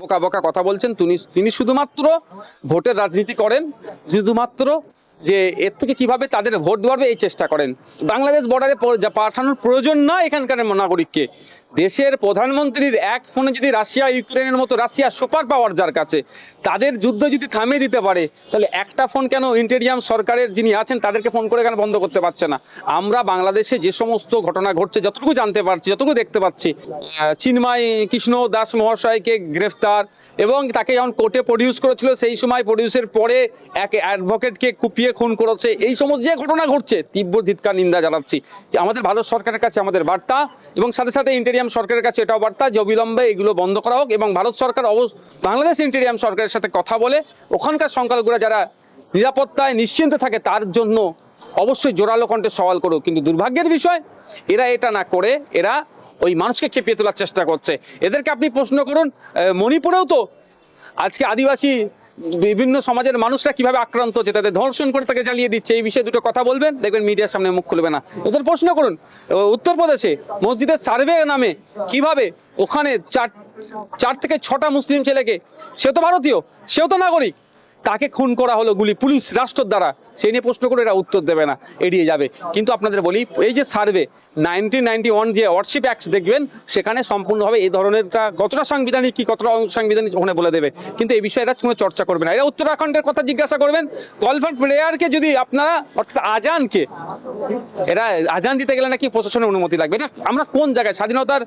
বোকা বোকা কথা বলছেন, তিনি তিনি শুধুমাত্র ভোটের রাজনীতি করেন, শুধুমাত্র যে এর থেকে কীভাবে তাদের ভোট দেওয়াবে এই চেষ্টা করেন। বাংলাদেশ বর্ডারে পাঠানোর প্রয়োজন না এখানকার নাগরিককে। দেশের প্রধানমন্ত্রীর এক ফোনে যদি রাশিয়া, ইউক্রেনের মতো রাশিয়া সুপার পাওয়ার যার কাছে, তাদের যুদ্ধ যদি থামিয়ে দিতে পারে, তাহলে একটা ফোন কেন ইন্টেরিয়াম সরকারের যিনি আছেন, তাদেরকে ফোন করে কেন বন্ধ করতে পারছে না? আমরা বাংলাদেশে যে সমস্ত ঘটনা ঘটছে, যতটুকু জানতে পারছি, যতটুকু দেখতে পাচ্ছি চিন্ময় কৃষ্ণ দাস মহাশয়কে গ্রেফতার এবং তাকে যখন কোর্টে প্রডিউস করেছিল, সেই সময় প্রডিউসের পরে এক অ্যাডভোকেটকে কুপিয়ে খুন করেছে। এই সমস্ত যে ঘটনা ঘটছে, তীব্র ধিৎকার নিন্দা জানাচ্ছি। আমাদের ভারত সরকারের কাছে আমাদের বার্তা এবং সাথে সাথে ইন্টেরিয়াম সরকারের কাছে এটাও বার্তা যে অবিলম্বে এগুলো বন্ধ করা হোক এবং ভারত সরকার অবশ্য বাংলাদেশ ইন্টেরিয়াম সরকারের সাথে কথা বলে ওখানকার সংখ্যালঘুরা যারা নিরাপত্তায় নিশ্চিন্তে থাকে তার জন্য অবশ্যই জোরালো কণ্ঠে সওয়াল করুক। কিন্তু দুর্ভাগ্যের বিষয়, এরা এটা না করে, এরা ওই মানুষকে খেপিয়ে তোলার চেষ্টা করছে। এদেরকে আপনি প্রশ্ন করুন মণিপুরেও তো আজকে আদিবাসী বিভিন্ন সমাজের মানুষরা কীভাবে আক্রান্ত হচ্ছে, তাদের ধর্ষণ করে তাকে জ্বালিয়ে দিচ্ছে, এই বিষয়ে দুটো কথা বলবেন, দেখবেন মিডিয়ার সামনে মুখ খুলবে না। এদের প্রশ্ন করুন উত্তরপ্রদেশে মসজিদের সার্ভে নামে কীভাবে ওখানে চার চার থেকে ছটা মুসলিম ছেলেকে, সে তো ভারতীয়, সেও তো নাগরিক, তাকে খুন করা হলো গুলি পুলিশ রাষ্ট্র দ্বারা সেই নিয়ে প্রশ্ন করে এরা উত্তর দেবে না, এড়িয়ে যাবে। কিন্তু আপনাদের বলি, এই যে সার্ভে নাইনটিন নাইনটি ওয়ান যে ওয়ার্শিপ অ্যাক্ট দেখবেন, সেখানে সম্পূর্ণভাবে এই ধরনের কতটা সাংবিধানিক, কি কতটা সাংবিধানিক ওখানে বলে দেবে। কিন্তু এই বিষয়ে এটা কোনো চর্চা করবে না। এরা উত্তরাখণ্ডের কথা জিজ্ঞাসা করবেন কলফার প্লেয়ারকে যদি আপনারা, অর্থাৎ আজানকে, এরা আজান দিতে গেলে নাকি প্রশাসনের অনুমতি লাগবে? এটা আমরা কোন জায়গায়? স্বাধীনতার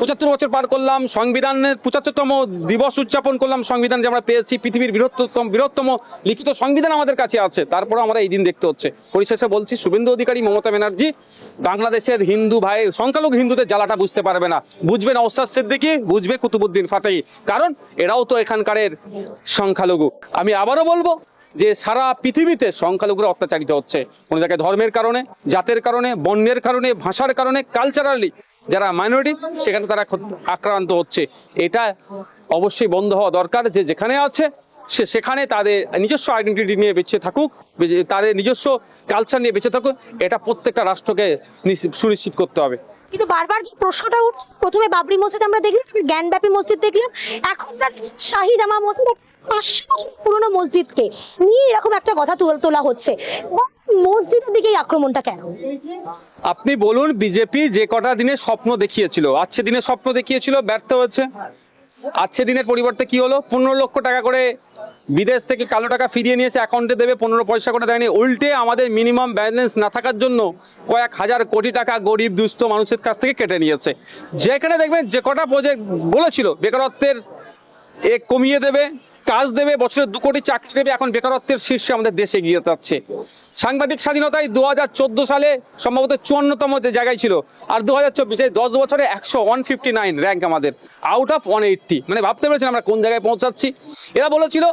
পঁচাত্তর বছর পার করলাম, সংবিধানের পঁচাত্তরতম দিবস উদযাপন করলাম, সংবিধান যে আমরা পেয়েছি, পৃথিবীর বৃহত্তম বৃহত্তম লিখিত সংবিধান আমাদের কাছে আছে। তারপরে আমরা এই দিন দেখতে হচ্ছে। পরিশেষে বলছি, শুভেন্দু অধিকারী মমতা ব্যানার্জি, বাংলাদেশের হিন্দু ভাই, সংখ্যালঘু হিন্দুদের জ্বালাটা বুঝতে পারবে না। বুঝবে না নওসাদ সিদ্দিকি, বুঝবে কুতুবুদ্দিন ফাটাই কারণ এরাও তো এখানকারের সংখ্যালঘু। আমি আবারও বলব যে সারা পৃথিবীতে সংখ্যালঘুরা অত্যাচারিত হচ্ছে। কোনো জায়গায় ধর্মের কারণে, জাতের কারণে বর্ণের কারণে, ভাষার কারণে কালচারালি যারা মাইনরিটি সেখানে তারা আক্রান্ত হচ্ছে। এটা অবশ্যই বন্ধ হওয়া দরকার যে যেখানে আছে সে সেখানে তাদের নিজস্ব আইডেন্টিটি নিয়ে বেঁচে থাকুক তাদের নিজস্ব কালচার নিয়ে বেঁচে থাকুক এটা প্রত্যেকটা রাষ্ট্রকে সুনিশ্চিত করতে হবে। কিন্তু বারবার যে প্রশ্নটা উঠছে প্রথমে বাবরি মসজিদ আমরা দেখলাম তারপর জ্ঞানব্যাপী মসজিদ দেখলাম এখন শাহী জামা মসজিদ পাঁচশো বছর পুরনো মসজিদকে নিয়ে এরকম একটা কথা তুল- তোলা হচ্ছে। মসজিদের দিকেই আক্রমণটা কেন? আপনি বলুন বিজেপি যে কটা দিনে স্বপ্ন দেখিয়েছিল আজকে দিনে স্বপ্ন দেখিয়েছিল ব্যর্থ হয়েছে। আজকে দিনের পরিবর্তে কি হলো? পনেরো লক্ষ টাকা করে বিদেশ থেকে কালো টাকা ফিরিয়ে নিয়েছে অ্যাকাউন্টে দেবে, পনেরো পয়সা করে দেয়নি। উল্টে আমাদের মিনিমাম ব্যালেন্স না থাকার জন্য কয়েক হাজার কোটি টাকা গরিব, দুস্থ মানুষের কাছ থেকে কেটে নিয়েছে। যেখানে দেখবেন যে কটা প্রজেক্ট বলেছিল, বেকারত্বের এ কমিয়ে দেবে কাজ দেবে, বছরে দু কোটি চাকরি দেবে, এখন বেকারত্বের শীর্ষে আমাদের দেশে এগিয়ে যাচ্ছে। সাংবাদিক স্বাধীনতায় দু হাজার চোদ্দ সালে সম্ভবত চুয়ান্নতম যে জায়গায় ছিল, আর দু হাজার চব্বিশে দশ বছরে একশো ওয়ান ফিফটি নাইন র্যাঙ্ক আমাদের আউট অফ ওয়ান এইটটি মানে ভাবতে পেরেছেন আমরা কোন জায়গায় পৌঁছাচ্ছি? এরা বলেছিল,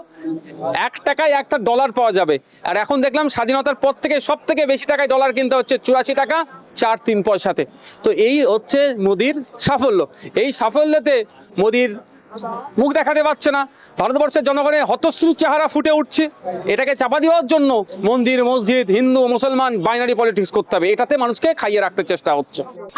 এক টাকায় একটা ডলার পাওয়া যাবে। আর এখন দেখলাম স্বাধীনতার পর থেকে সব থেকে বেশি টাকায় ডলার কিনতে হচ্ছে চুরাশি টাকা, চার তিন পয়সাতে। তো এই হচ্ছে মোদির সাফল্য। এই সাফল্যতে মোদির মুখ দেখাতে পারছে না। ভারতবর্ষের জনগণের হতশ্রী চেহারা ফুটে উঠছে। এটাকে চাপা দেওয়ার জন্য মন্দির, মসজিদ, হিন্দু, মুসলমান বাইনারি পলিটিক্স করতে হবে। এটাতে মানুষকে খাইয়ে রাখতে চেষ্টা হচ্ছে।